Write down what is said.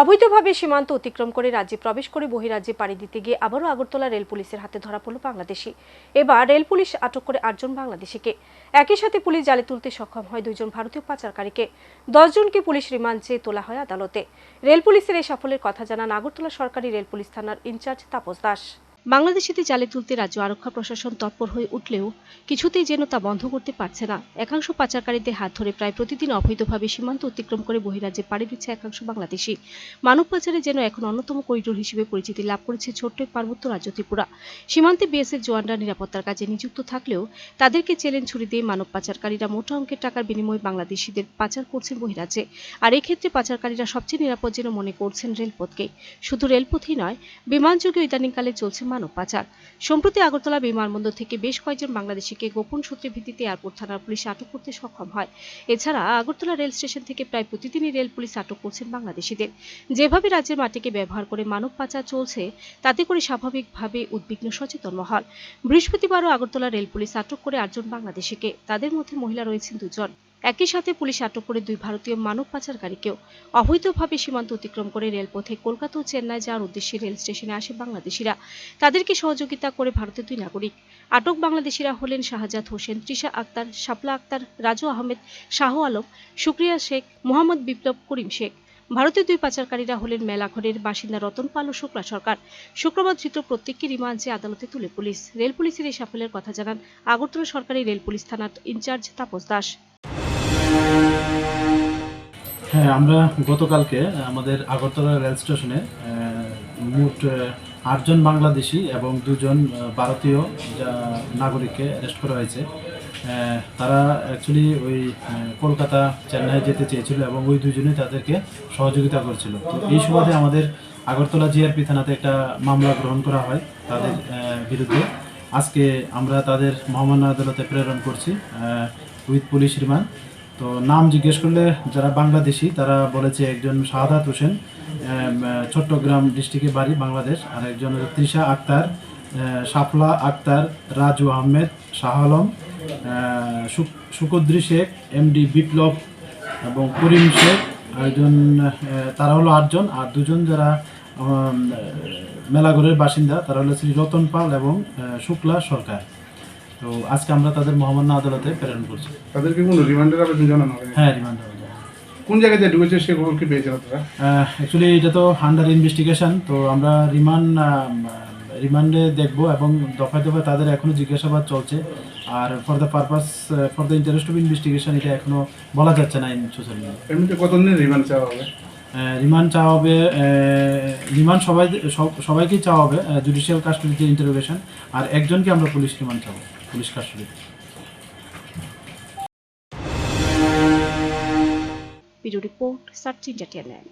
অবৈধভাবে সীমান্ত অতিক্রম করে রাজ্যে প্রবেশ করে বহিরাজ্যে পাড়ি দিতে গিয়ে আবারও আগরতলা রেল পুলিশের হাতে ধরা পড়ল বাংলাদেশি। এবার রেল পুলিশ আটক করে আটজন বাংলাদেশিকে। একই সাথে পুলিশ জালে তুলতে সক্ষম হয় দুইজন ভারতীয় পাচারকারীকে। দশজনকে পুলিশ রিমান্ড চেয়ে তোলা হয় আদালতে। রেল পুলিশের এই সাফল্যের কথা জানান আগরতলা সরকারি রেল পুলিশ থানার ইনচার্জ তাপস দাস। বাংলাদেশিতে জালে তুলতে রাজ্য আরক্ষা প্রশাসন তৎপর হয়ে উঠলেও কিছুতেই যেন তা বন্ধ করতে পারছে না। একাংশ পাচারকারীদের হাত ধরে প্রায় প্রতিদিন অবৈধভাবে সীমান্ত অতিক্রম করে বহিরাজ্যে পাড়ি দিচ্ছে একাংশ বাংলাদেশি। মানব পাচারে যেন এখন অন্যতম করিডোর হিসেবে পরিচিতি লাভ করেছে ছোট্ট পার্বত্য রাজ্য ত্রিপুরা। সীমান্তে বিএসএফ জওয়ানরা নিরাপত্তার কাজে নিযুক্ত থাকলেও তাদেরকে চ্যালেঞ্জ ছুরি দিয়ে মানব পাচারকারীরা মোটা অঙ্কের টাকার বিনিময়ে বাংলাদেশিদের পাচার করছেন বহিরাজ্যে। আর এক্ষেত্রে পাচারকারীরা সবচেয়ে নিরাপদ যেন মনে করছেন রেলপথকে। শুধু রেলপথই নয় বিমানযোগে ইদানিংকালে চলছে মানব পাচার। সম্প্রতি আগরতলা বিমানবন্দর থেকে বেশ কয়েকজন বাংলাদেশিকে গোপন সূত্রের ভিত্তিতে এয়ারপোর্ট থানার পুলিশ আটক করতে সক্ষম হয়। এছাড়া আগরতলা রেল স্টেশন থেকে প্রায় প্রতিদিনই রেল পুলিশ আটক করছেন বাংলাদেশিদের। যেভাবে রাজ্যের মাটিকে ব্যবহার করে মানব পাচার চলছে, তাতে করে স্বাভাবিকভাবে উদ্বিগ্ন সচেতন মহল। বৃহস্পতিবারও আগরতলা রেল পুলিশ আটক করে আটজন বাংলাদেশিকে। তাদের মধ্যে মহিলা রয়েছেন দুজন। একই সাথে পুলিশ আটক করে দুই ভারতীয় মানব পাচারকারীকেও অবৈধভাবে সীমান্ত অতিক্রম করে রেলপথে কলকাতা ও চেন্নাই যাওয়ার উদ্দেশ্যে রেল স্টেশনে আসে বাংলাদেশিরা। তাদেরকে সহযোগিতা করে ভারতের দুই নাগরিক। আটক বাংলাদেশিরা হলেন শাহজাদ হোসেন, তৃষা আক্তার, শাপলা আক্তার, রাজু আহমেদ, শাহ আলম, সুক্রিয়া শেখ, মোহাম্মদ বিপ্লব করিম শেখ। ভারতীয় দুই পাচারকারীরা হলেন মেলাঘরের বাসিন্দা রতন পাল ও শুক্লা সরকার। শুক্রবার ধৃত প্রত্যেককে রিমান্ডে আদালতে তুলে পুলিশ। রেল পুলিশের এই সাফল্যের কথা জানান আগরতলা সরকারি রেল পুলিশ থানার ইনচার্জ তাপস দাস। হ্যাঁ আমরা গতকালকে আমাদের আগরতলা রেল স্টেশনে মোট আটজন বাংলাদেশি এবং দুজন ভারতীয় নাগরিককে অ্যারেস্ট করা হয়েছে। তারা অ্যাকচুয়ালি ওই কলকাতা, চেন্নাই যেতে চেয়েছিল এবং ওই দুজনে তাদেরকে সহযোগিতা করেছিল। তো এই সুবাদে আমাদের আগরতলা জিআরপি থানাতে একটা মামলা গ্রহণ করা হয় তাদের বিরুদ্ধে। আজকে আমরা তাদের মহামান্য আদালতে প্রেরণ করছি উইথ পুলিশ রিমান্ড। তো নাম জিজ্ঞেস করলে যারা বাংলাদেশি, তারা বলেছে একজন শাহাদাত হোসেন চট্টগ্রাম ডিস্ট্রিক্টে বাড়ি, বাংলাদেশ। আর একজন তৃষা আক্তার সাফলা আক্তার, রাজু আহমেদ, শাহ আলম সুক- সুকদ্রি শেখ এমডি বিপ্লব এবং করিম শেখ। একজন তারা হলো আটজন। আর দুজন যারা মেলাগড়ের বাসিন্দা, তারা হলো শ্রী রতন পাল এবং শুক্লা সরকার। তো আজকে আমরা তাদের মহামান্য আদালতে প্রেরণ করছি। তাদেরকে কোনো রিমান্ডের আবেদন জানানো হয়নি? হ্যাঁ রিমান্ড হবে। কোন জায়গাতে ঢুকেছে সে খবর কি পেয়েছেন আপনারা? অ্যাকচুয়ালি এটা তো আন্ডার ইনভেস্টিগেশন তো আমরা রিমান্ড রিমান্ডে দেখব এবং দফায় দফায় তাদের এখনও জিজ্ঞাসাবাদ চলছে। আর for the purpose for the interest of investigation এটা এখনও বলা যাচ্ছে না ইন সোশ্যাল মিডিয়া এমনিতে কতদিনের রিমান্ড চাওয়া হবে? রিমান্ড চাওয়া হবে রিমান্ড সবাই, সব- সবাইকেই চাওয়া হবে জুডিশিয়াল কাস্টডিতে ইন্টারোগেশন আর একজনকে আমরা পুলিশ রিমান্ড চাবো, পুলিশ কাস্টডিতে ভিডিও রিপোর্ট সার্চ ইন্টারটেনমেন্ট